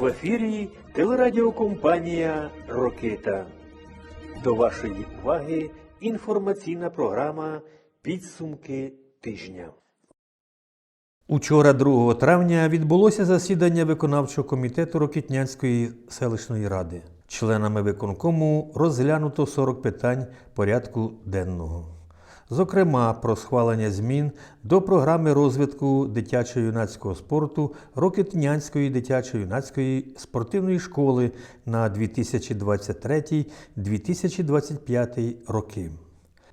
В ефірі телерадіокомпанія Рокита. До вашої уваги інформаційна програма Підсумки тижня. Учора, 2 травня, відбулося засідання виконавчого комітету Рокітнянської селищної ради. Членами виконкому розглянуто 40 питань порядку денного. Зокрема, про схвалення змін до програми розвитку дитячо-юнацького спорту Рокетнянської дитячо-юнацької спортивної школи на 2023-2025 роки.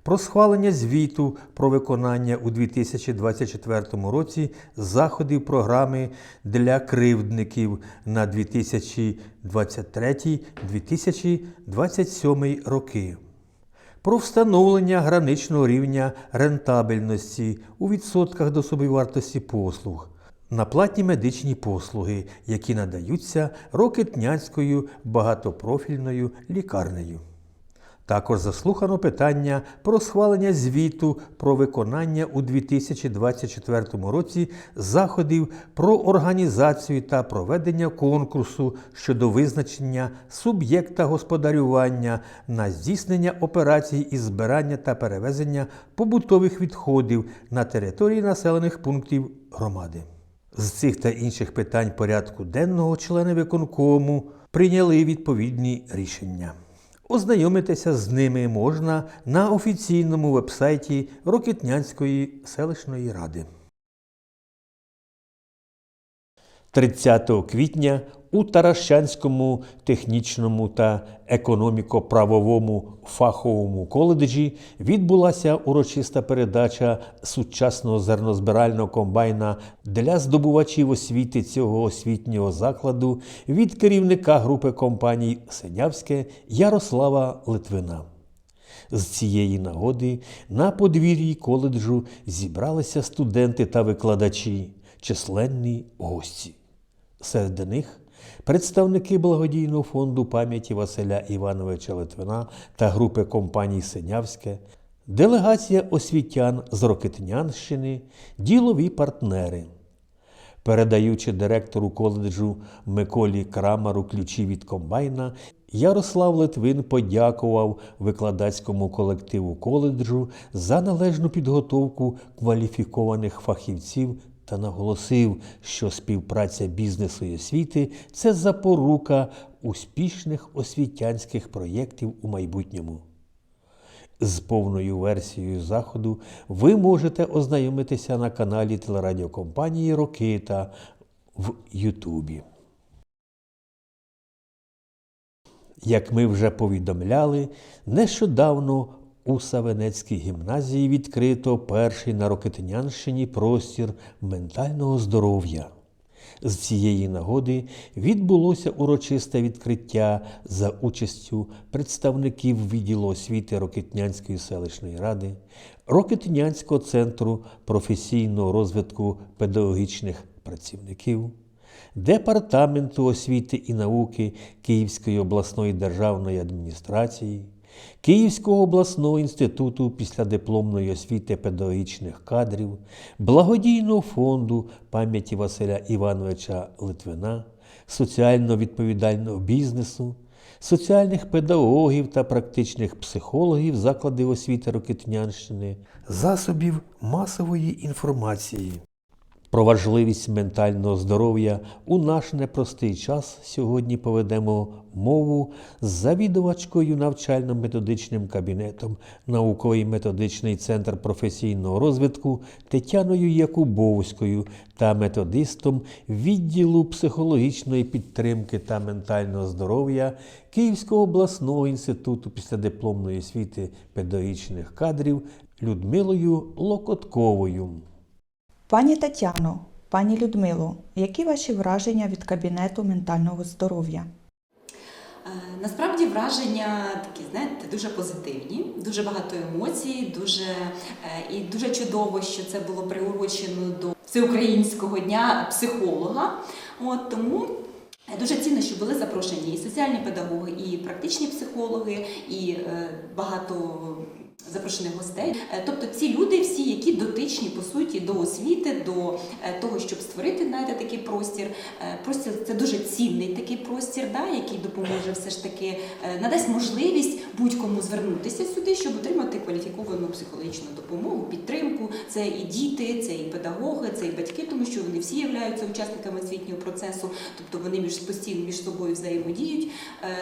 Про схвалення звіту про виконання у 2024 році заходів програми для кривдників на 2023-2027 роки про встановлення граничного рівня рентабельності у відсотках до собівартості послуг на платні медичні послуги, які надаються Рокетнянською багатопрофільною лікарнею. Також заслухано питання про схвалення звіту про виконання у 2024 році заходів про організацію та проведення конкурсу щодо визначення суб'єкта господарювання на здійснення операцій із збирання та перевезення побутових відходів на території населених пунктів громади. З цих та інших питань порядку денного члени виконкому прийняли відповідні рішення. Ознайомитися з ними можна на офіційному вебсайті Рокитнянської селищної ради. 30 квітня у Таращанському технічному та економіко-правовому фаховому коледжі відбулася урочиста передача сучасного зернозбирального комбайна для здобувачів освіти цього освітнього закладу від керівника групи компаній Синявське Ярослава Литвина. З цієї нагоди на подвір'ї коледжу зібралися студенти та викладачі, численні гості. Серед них представники благодійного фонду пам'яті Василя Івановича Литвина та групи компаній Синявське, делегація освітян з Рокетнянщини, ділові партнери. Передаючи директору коледжу Миколі Крамару ключі від комбайна, Ярослав Литвин подякував викладацькому колективу коледжу за належну підготовку кваліфікованих фахівців та наголосив, що співпраця бізнесу і освіти це запорука успішних освітянських проєктів у майбутньому. З повною версією заходу ви можете ознайомитися на каналі телерадіокомпанії Рокита в Ютубі. Як ми вже повідомляли, нещодавно у Савенецькій гімназії відкрито перший на Рокетнянщині простір ментального здоров'я. З цієї нагоди відбулося урочисте відкриття за участю представників відділу освіти Рокетнянської селищної ради, Рокетнянського центру професійного розвитку педагогічних працівників, Департаменту освіти і науки Київської обласної державної адміністрації, Київського обласного інституту післядипломної освіти педагогічних кадрів, благодійного фонду пам'яті Василя Івановича Литвина, соціально відповідального бізнесу, соціальних педагогів та практичних психологів закладів освіти Рокетнянщини, засобів масової інформації. Про важливість ментального здоров'я у наш непростий час сьогодні поведемо мову з завідувачкою навчально-методичним кабінетом науковий методичний центр професійного розвитку Тетяною Якубовською та методистом відділу психологічної підтримки та ментального здоров'я Київського обласного інституту післядипломної освіти педагогічних кадрів Людмилою Локотковою. Пані Тетяно, пані Людмило, які ваші враження від кабінету ментального здоров'я? Е, Насправді враження такі, знаєте, дуже позитивні, дуже багато емоцій, дуже е, і дуже чудово, що це було приурочено до всеукраїнського дня психолога. От тому дуже цінно, що були запрошені і соціальні педагоги, і практичні психологи, і е, багато запрошених гостей. Е, Тобто ці люди, всі, які дотичні по суті до освіти, до е, того, щоб створити знаєте, такий простір. Е, Простір це дуже цінний такий простір, да, який допоможе все ж таки надасть можливість будь-кому звернутися сюди, щоб отримати кваліфіковану психологічну допомогу, підтримку. Це і діти, це і педагоги, це і батьки, тому що вони всі являються учасниками освітнього процесу, тобто вони між постійно між собою взаємодіють.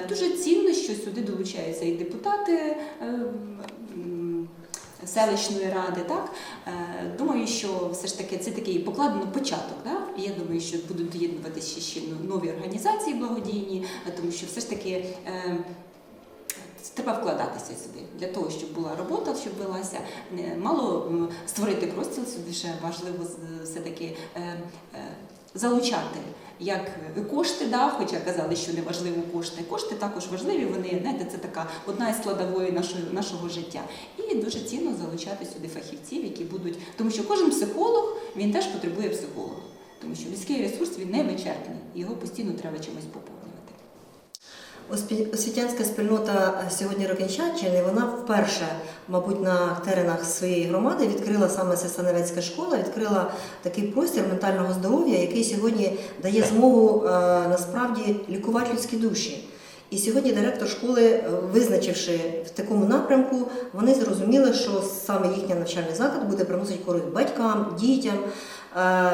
Дуже цінно, що сюди долучаються і депутати. Селищної ради, так Е, думаю, що все ж таки це такий покладено початок. І я думаю, що будуть доєднуватися ще нові організації благодійні, е, тому що все ж таки е, треба вкладатися сюди для того, щоб була робота, щоб велася. Мало створити простір сюди ще важливо все-таки е, е, залучати. Як кошти, да, хоча казали, що не важливо кошти. Кошти також важливі. Вони знаєте, це така одна із складової нашого нашого життя. І дуже цінно залучати сюди фахівців, які будуть, тому що кожен психолог він теж потребує психолога, тому що людський ресурс він не вичерпний, його постійно треба чимось поповнювати. Освітянська спільнота сьогодні Рокенчанщини, вона вперше, мабуть, на теренах своєї громади відкрила саме Сесаневецька школа, відкрила такий простір ментального здоров'я, який сьогодні дає змогу е, насправді лікувати людські душі. І сьогодні директор школи, е, визначивши в такому напрямку, вони зрозуміли, що саме їхній навчальний заклад буде приносити користь батькам, дітям, е,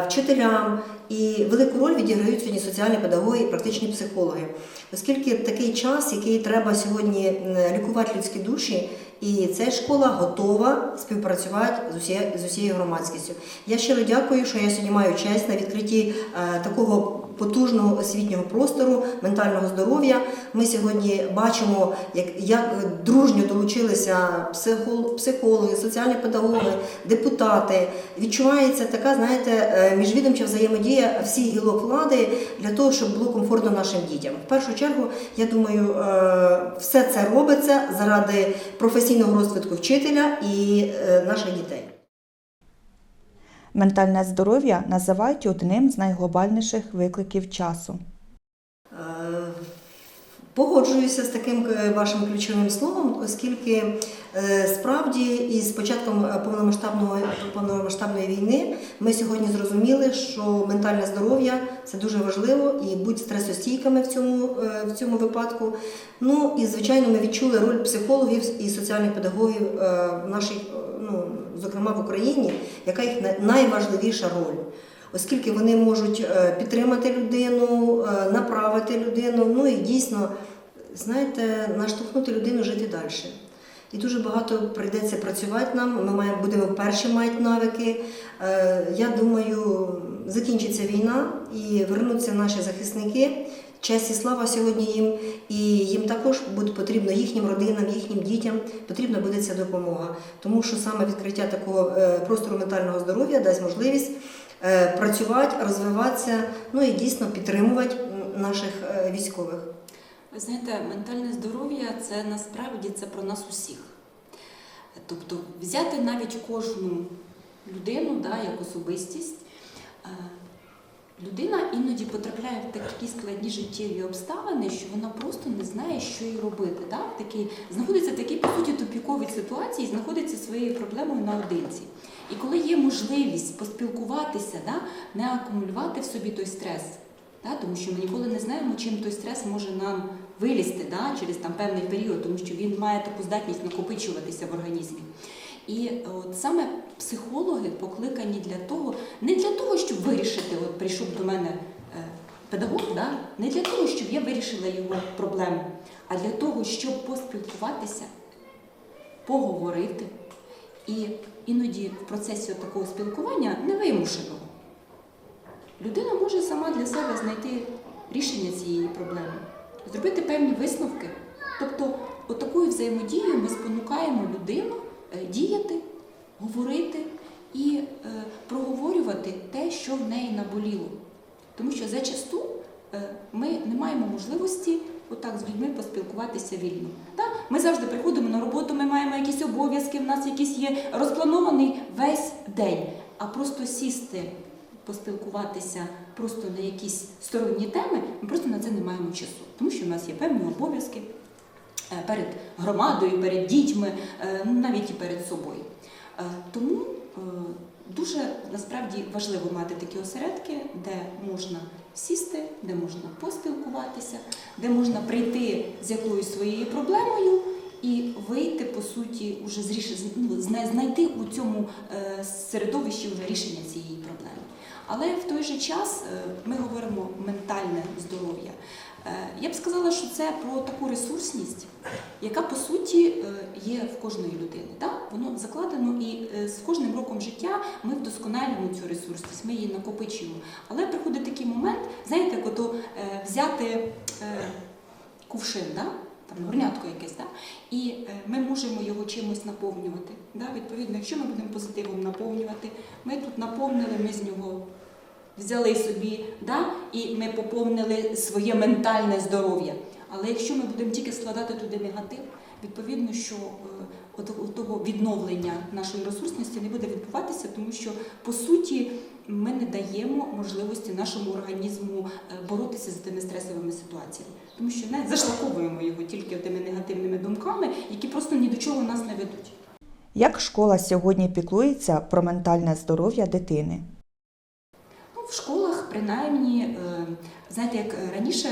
вчителям. І велику роль відіграють сьогодні соціальні педагоги і практичні психологи, оскільки такий час, який треба сьогодні лікувати людські душі, і ця школа готова співпрацювати з усією, з усією громадськістю. Я щиро дякую, що я сьогодні маю честь на відкритті е, такого потужного освітнього простору ментального здоров'я. Ми сьогодні бачимо, як, як дружньо долучилися психол- психологи, соціальні педагоги, депутати. Відчувається така, знаєте, е, міжвідомча взаємодія всіх гілок влади для того, щоб було комфортно нашим дітям. В першу чергу, я думаю, е, все це робиться заради професійного розвитку вчителя і е, наших дітей. Ментальне здоров'я називають одним з найглобальніших викликів часу. Погоджуюся з таким е, вашим ключовим словом, оскільки е, справді із початком е, повномасштабного повномасштабної війни ми сьогодні зрозуміли, що ментальне здоров'я це дуже важливо і будь стресостійкими в цьому, в цьому випадку. Ну і звичайно, ми відчули роль психологів і соціальних педагогів в нашій, ну зокрема в Україні, яка їх най- найважливіша роль оскільки вони можуть е, підтримати людину, е, направити людину, ну і дійсно, знаєте, наштовхнути людину жити далі. І дуже багато прийдеться працювати нам. Ми маємо, будемо перші мати навики. Е, Я думаю, закінчиться війна і вернуться наші захисники. Честь і слава сьогодні їм, і їм також буде потрібно їхнім родинам, їхнім дітям потрібна буде ця допомога. Тому що саме відкриття такого простору ментального здоров'я дасть можливість працювати, розвиватися, ну і дійсно підтримувати наших е, військових. Ви знаєте, ментальне здоров'я це насправді це про нас усіх. Тобто взяти навіть кожну людину да, як особистість. Людина іноді потрапляє в такі складні життєві обставини, що вона просто не знає, що їй робити. Да? Такий, знаходиться в такій, по суті, тупіковій ситуації, знаходиться своєю проблемою наодинці. І коли є можливість поспілкуватися, да, не акумулювати в собі той стрес, да, тому що ми ніколи не знаємо, чим той стрес може нам вилізти да, через там, певний період, тому що він має таку здатність накопичуватися в організмі. І е, от саме психологи покликані для того, не для того, щоб вирішити, от прийшов до мене е, педагог, да? не для того, щоб я вирішила його проблему, а для того, щоб поспілкуватися, поговорити. І іноді в процесі такого спілкування невимушеного людина може сама для себе знайти рішення цієї проблеми, зробити певні висновки. Тобто, отакою взаємодією ми спонукаємо людину діяти, говорити і е, проговорювати те, що в неї наболіло. Тому що зачасту е, ми не маємо можливості отак з людьми поспілкуватися вільно. Ми завжди приходимо на роботу, ми маємо якісь обов'язки, в нас якийсь є розпланований весь день, а просто сісти, поспілкуватися просто на якісь сторонні теми, ми просто на це не маємо часу, тому що в нас є певні обов'язки. Е, перед громадою, перед дітьми, е, ну, навіть і перед собою. Е, Тому дуже насправді важливо мати такі осередки, де можна сісти, де можна поспілкуватися, де можна прийти з якоюсь своєю проблемою і вийти по суті уже ну, знайти у цьому середовищі вже рішення цієї проблеми. Але в той же час ми говоримо ментальне здоров'я. Е, Я б сказала, що це про таку ресурсність, яка по суті е, є в кожної людини. Так? Воно закладено і е, з кожним роком життя ми вдосконалюємо цю ресурсність, ми її накопичуємо. Але приходить такий момент, знаєте, е, взяти кувшин, да? там горнятко якесь, да? і ми можемо його чимось наповнювати. Да? Відповідно, якщо ми будемо позитивом наповнювати, ми тут наповнили, ми з нього взяли собі, да? і ми поповнили своє ментальне здоров'я. Але якщо ми будемо тільки складати туди негатив, відповідно, що е, того відновлення нашої ресурсності не буде відбуватися, тому що по суті ми не даємо можливості нашому організму е, боротися з тими стресовими ситуаціями, тому що не зашлаковуємо його тільки тими негативними думками, які просто ні до чого нас не ведуть. Як школа сьогодні піклується про ментальне здоров'я дитини? Ну, в школах, принаймні, е, знаєте, як раніше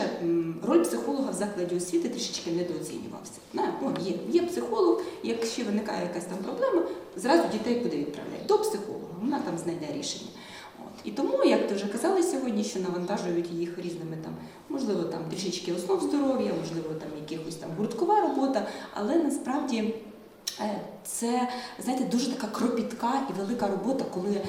роль психолога в закладі освіти трішечки недооцінювався. Не, о, є, є психолог, якщо виникає якась там проблема, зразу дітей куди відправляють? До психолога, вона там знайде рішення. От. І тому, як ти вже казали сьогодні, що навантажують їх різними там, можливо, там трішечки основ здоров'я, можливо, там якихось там гурткова робота, але насправді. Це знаєте, дуже така кропітка і велика робота, коли е,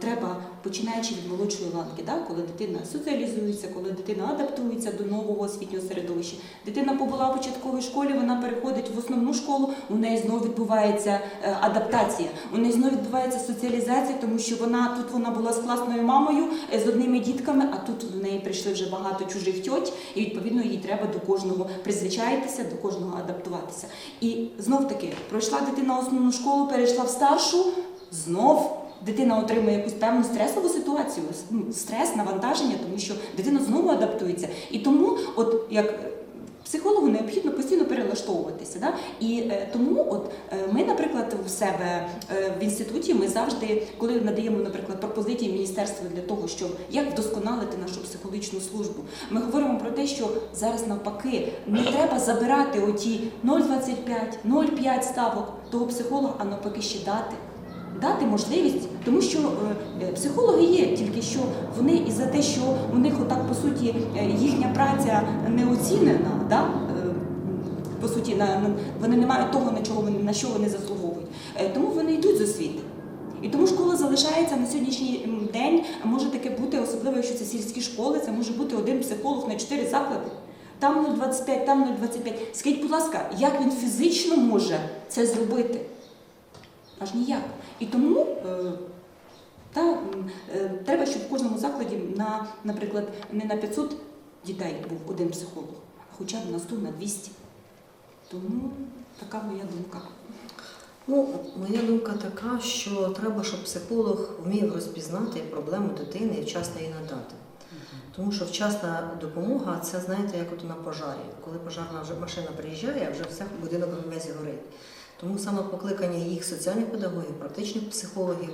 треба, починаючи від молодшої ланки, да? коли дитина соціалізується, коли дитина адаптується до нового освітнього середовища. Дитина побула в початковій школі, вона переходить в основну школу, у неї знову відбувається е, адаптація, у неї знову відбувається соціалізація, тому що вона тут вона була з класною мамою, е, з одними дітками, а тут до неї прийшли вже багато чужих тьоть, і відповідно їй треба до кожного призвичаїтися, до кожного адаптуватися. І знов таки пройшла дитина основну школу, перейшла в старшу, знов. Дитина отримує якусь певну стресову ситуацію, ну, стрес, навантаження, тому що дитина знову адаптується. І тому, от як психологу необхідно постійно перелаштовуватися. Да? І е, тому, от е, ми, наприклад, в себе е, в інституті ми завжди, коли надаємо, наприклад, пропозиції міністерству для того, щоб як вдосконалити нашу психологічну службу, ми говоримо про те, що зараз навпаки не треба забирати оті 0,25, 0,5 ставок того психолога, а навпаки ще дати дати можливість, тому що е, е, психологи є, тільки що вони і за те, що у них отак по суті е, їхня праця не оцінена, да? по суті, на, вони не мають того, на чого вони на що вони заслуговують. Тому вони йдуть з освіти. І тому школа залишається на сьогоднішній день, може таке бути, особливо якщо це сільські школи, це може бути один психолог на чотири заклади. Там 0,25, там 0,25. Скажіть, будь ласка, як він фізично може це зробити? Аж ніяк. І тому е, та, е, треба, щоб в кожному закладі, на, наприклад, не на 500 дітей був один психолог, а хоча б на 100, на 200. Тому така моя думка. Ну, моя думка така, що треба, щоб психолог вмів розпізнати проблему дитини і вчасно її надати. Тому що вчасна допомога це знаєте, як от на пожарі. Коли пожарна машина приїжджає, вже все будинок весь горить. Тому саме покликання їх соціальних педагогів, практичних психологів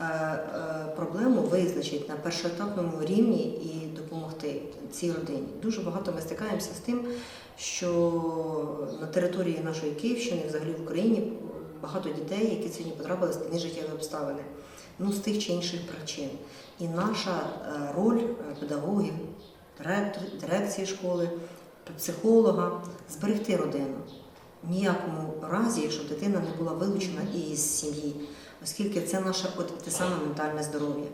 е, е, проблему визначить на першоетапному рівні і допомогти цій родині. Дуже багато ми стикаємося з тим, що на території нашої Київщини, взагалі в Україні, багато дітей, які сьогодні потрапили складні життєві обставини, ну з тих чи інших причин. І наша е, роль педагогів, дирекції школи, психолога зберегти родину. Ніякому разі, якщо дитина не була вилучена із сім'ї, оскільки це наше от те саме ментальне здоров'я.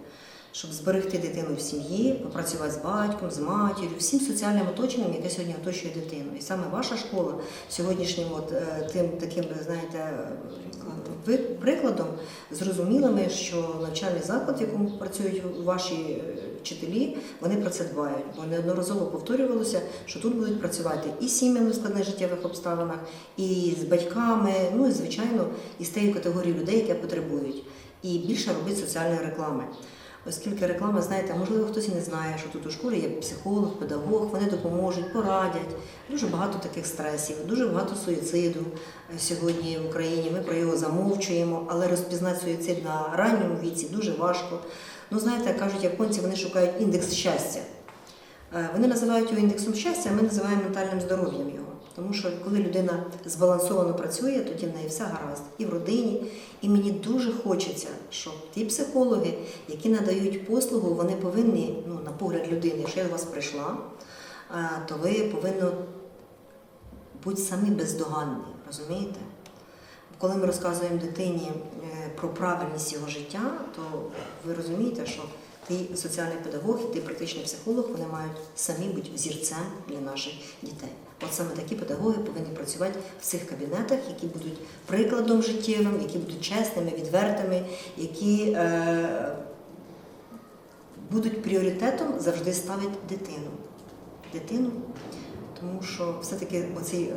Щоб зберегти дитину в сім'ї, попрацювати з батьком, з матір'ю, всім соціальним оточенням, яке сьогодні оточує дитину. І саме ваша школа сьогоднішнім от, е, тим таким, знаєте, ви- прикладом зрозуміли ми, що навчальний заклад, в якому працюють ваші е, вчителі, вони про це дбають. Бо неодноразово повторювалося, що тут будуть працювати і сім'ями в складних життєвих обставинах, і з батьками, ну і звичайно, і з тією категорією людей, які потребують, і більше робити соціальної реклами. Оскільки реклама, знаєте, можливо, хтось і не знає, що тут у школі є психолог, педагог, вони допоможуть, порадять. Дуже багато таких стресів, дуже багато суїциду сьогодні в Україні. Ми про його замовчуємо, але розпізнати суїцид на ранньому віці дуже важко. Ну, знаєте, кажуть японці, вони шукають індекс щастя. Е, Вони називають його індексом щастя, а ми називаємо ментальним здоров'ям його. Тому що коли людина збалансовано працює, тоді в неї все гаразд і в родині. І мені дуже хочеться, щоб ті психологи, які надають послугу, вони повинні, ну, на погляд людини, якщо я до вас прийшла, е, то ви повинні бути самі бездоганні, розумієте? Коли ми розказуємо дитині е, про правильність його життя, то ви розумієте, що ти соціальний педагог ти практичний психолог, вони мають самі бути взірцем для наших дітей. От саме такі педагоги повинні працювати в цих кабінетах, які будуть прикладом життєвим, які будуть чесними, відвертими, які е, будуть пріоритетом завжди ставити дитину. Дитину, тому що все-таки оцей е,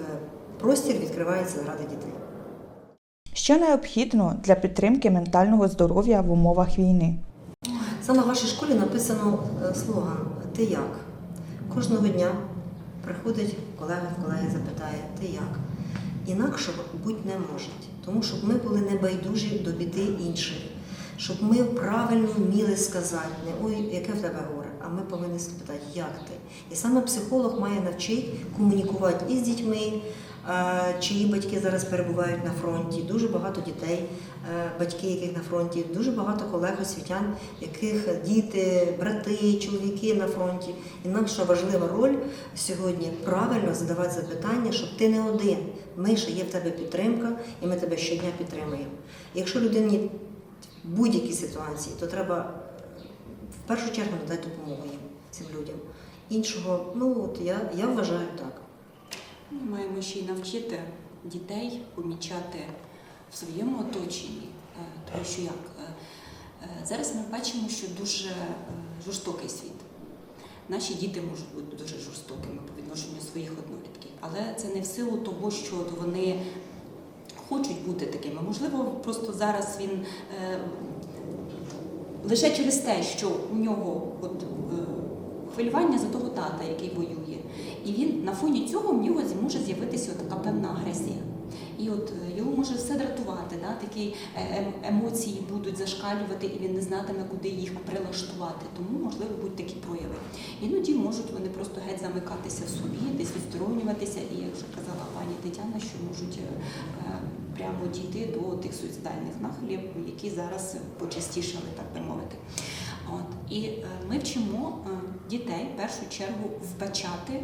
простір відкривається заради дітей. Що необхідно для підтримки ментального здоров'я в умовах війни? Саме в вашій школі написано е, слоган Ти як? Кожного дня приходить колега в колеги запитає, ти як? Інакше бути не можуть, тому щоб ми були небайдужі до біди інших, щоб ми правильно вміли сказати, не ой, яке в тебе горе, а ми повинні спитати, як ти. І саме психолог має навчити комунікувати і з дітьми, чиї батьки зараз перебувають на фронті. Дуже багато дітей, батьки, яких на фронті, дуже багато колег освітян, яких діти, брати, чоловіки на фронті. І наша важлива роль сьогодні правильно задавати запитання, щоб ти не один. Ми ще є в тебе підтримка, і ми тебе щодня підтримуємо. Якщо людині в будь-якій ситуації, то треба в першу чергу надати допомогу їм, цим людям. Іншого, ну от я, я вважаю так. Маємо ще й навчити дітей помічати в своєму оточенні, Е, тому що як е, е, зараз ми бачимо, що дуже жорстокий світ. Наші діти можуть бути дуже жорстокими по відношенню своїх однолітків, але це не в силу того, що вони хочуть бути такими. Можливо, просто зараз він лише через те, що у нього от, хвилювання за того тата, який воює, і він на фоні цього в нього може з'явитися така певна агресія. І от е, його може все дратувати, да? такі е, ем- емоції будуть зашкалювати, і він не знатиме, куди їх прилаштувати. Тому, можливо, будуть такі прояви. Іноді можуть вони просто геть замикатися в собі, десь відсторонюватися, і як вже казала пані Тетяна, що можуть е, прямо дійти до тих суїцидальних нахилів, які зараз почастішали, так би мовити. От. І ми вчимо дітей в першу чергу вбачати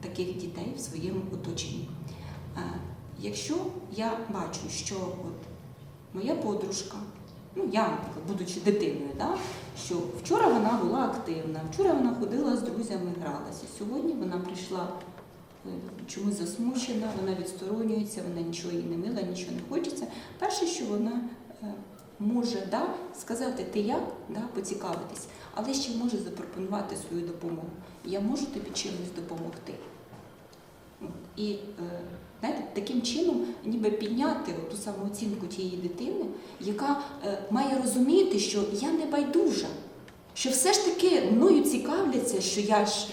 таких дітей в своєму оточенні. Е, Якщо я бачу, що от моя подружка, ну я, наприклад, будучи дитиною, да, що вчора вона була активна, вчора вона ходила з друзями, гралася. Сьогодні вона прийшла е, чомусь засмучена, вона відсторонюється, вона нічого їй не мила, нічого не хочеться. Перше, що вона е, може да, сказати, ти як, да, поцікавитись, але ще може запропонувати свою допомогу. Я можу тобі чимось допомогти. І е, знаєте, таким чином ніби підняти ту самооцінку тієї дитини, яка е, має розуміти, що я не байдужа, що все ж таки мною цікавляться, що я ж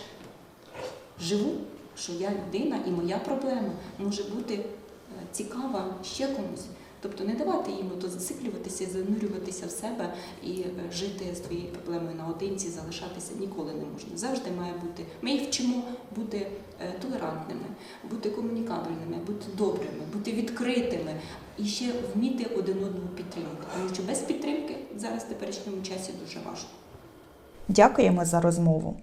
живу, що я людина і моя проблема може бути е, цікава ще комусь. Тобто не давати їм то зациклюватися, занурюватися в себе і е, жити з твоєю проблемою наодинці, залишатися ніколи не можна. Завжди має бути. Ми їх вчимо бути е, толерантними, бути комунікабельними, бути добрими, бути відкритими і ще вміти один одного підтримувати. Тому що без підтримки зараз в теперішньому часі дуже важко. Дякуємо за розмову.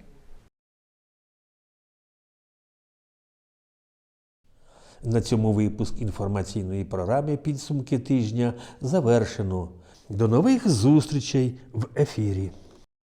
На цьому випуск інформаційної програми підсумки тижня завершено. До нових зустрічей в ефірі.